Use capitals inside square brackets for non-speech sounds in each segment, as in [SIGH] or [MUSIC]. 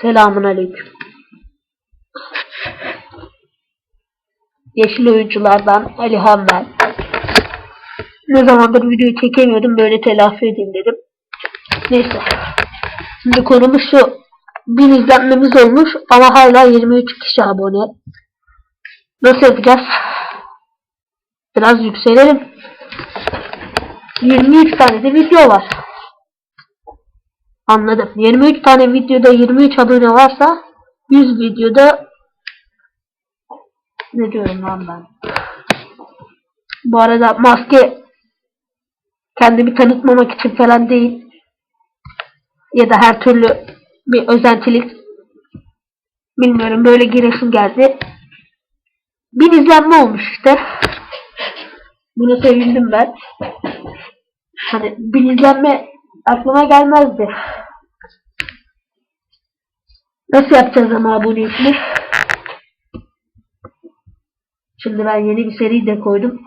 Selamun aleyküm. Yeşil oyunculardan Alihan ben. Ne zamandır video çekemiyordum böyle telafi edeyim dedim. Neyse. Şimdi konumuz şu. 1000 izlenmemiz olmuş ama hala 23 kişi abone. Nasıl yapacağız? Biraz yükselelim. 23 tane de video var. Anladım. 23 tane videoda 23 abone varsa 100 videoda ne diyorum lan ben? Bu arada maske kendimi tanıtmamak için falan değil. Ya da her türlü bir özentilik. Bilmiyorum böyle giresim geldi. Bir izlenme olmuş işte. Buna sevindim ben. Hani bir izlenme aklıma gelmezdi. Nasıl yapacağız ama abonelikini? Şimdi ben yeni bir seri de koydum.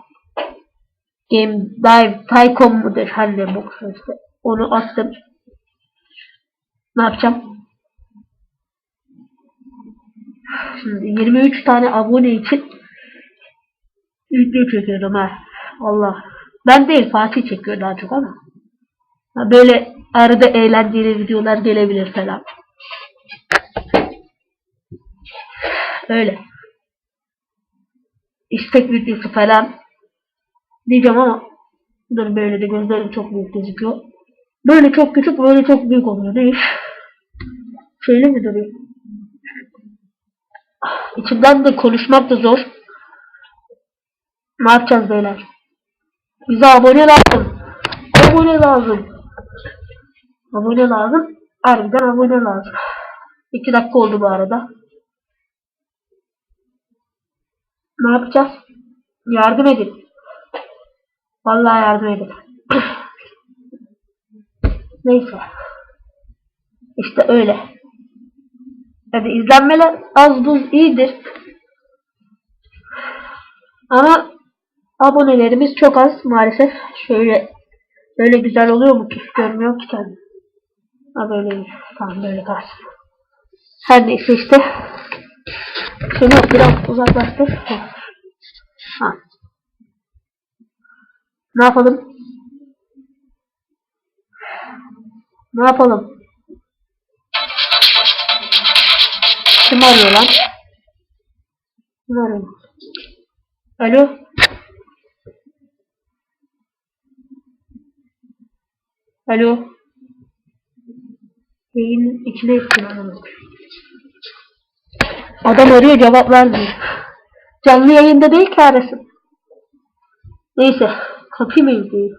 Game Dive Tycoon mudur? Her ne boksa işte. Onu attım. Ne yapacağım? Şimdi 23 tane abone için video çekiyorum ha. Allah. Ben değil Fatih çekiyor daha çok ama. Böyle arada eğlenceli videolar gelebilir falan. Öyle. İstek videosu falan diyeceğim ama dur böyle de gözlerim çok büyük gözüküyor. Böyle çok küçük böyle çok büyük oluyor değil. Şöyle mi duruyor? İçimden de konuşmak da zor. Ne yapacağız beyler? Bize abone lazım. Abone lazım. Abone lazım. Harbiden abone lazım. İki dakika oldu bu arada. Ne yapacağız? Yardım edin. Vallahi yardım edin. [CLEARS THROAT] Neyse. İşte öyle. Hadi izlenmeler az buz iyidir. Ama abonelerimiz çok az maalesef. Şöyle böyle güzel oluyor mu ki? Görmüyorum ki kendim. Ha böyle. Tamam böyle kalsın. Her neyse işte. Şunu biraz uzaklaştır. Ha. Ne yapalım? Ne yapalım? Kim arıyor lan? Kim? Alo? Alo? Yayın içine anladım. Adam arıyor cevap vermiyor. Canlı yayında değil ki arasın. Neyse. Kapayım videoyu.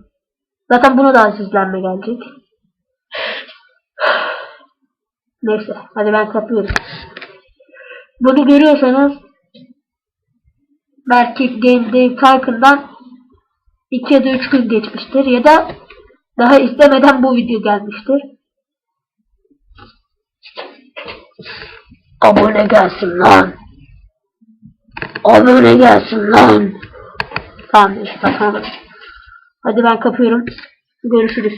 Zaten buna da az izlenme gelecek. Neyse. Hadi ben kapıyorum. Bunu görüyorsanız belki Game Dave Tycoon'dan 2 ya da 3 gün geçmiştir ya da daha istemeden bu video gelmiştir. Abone gelsin lan. Abone gelsin lan. Tamam işte bakalım. Hadi ben kapıyorum. Görüşürüz.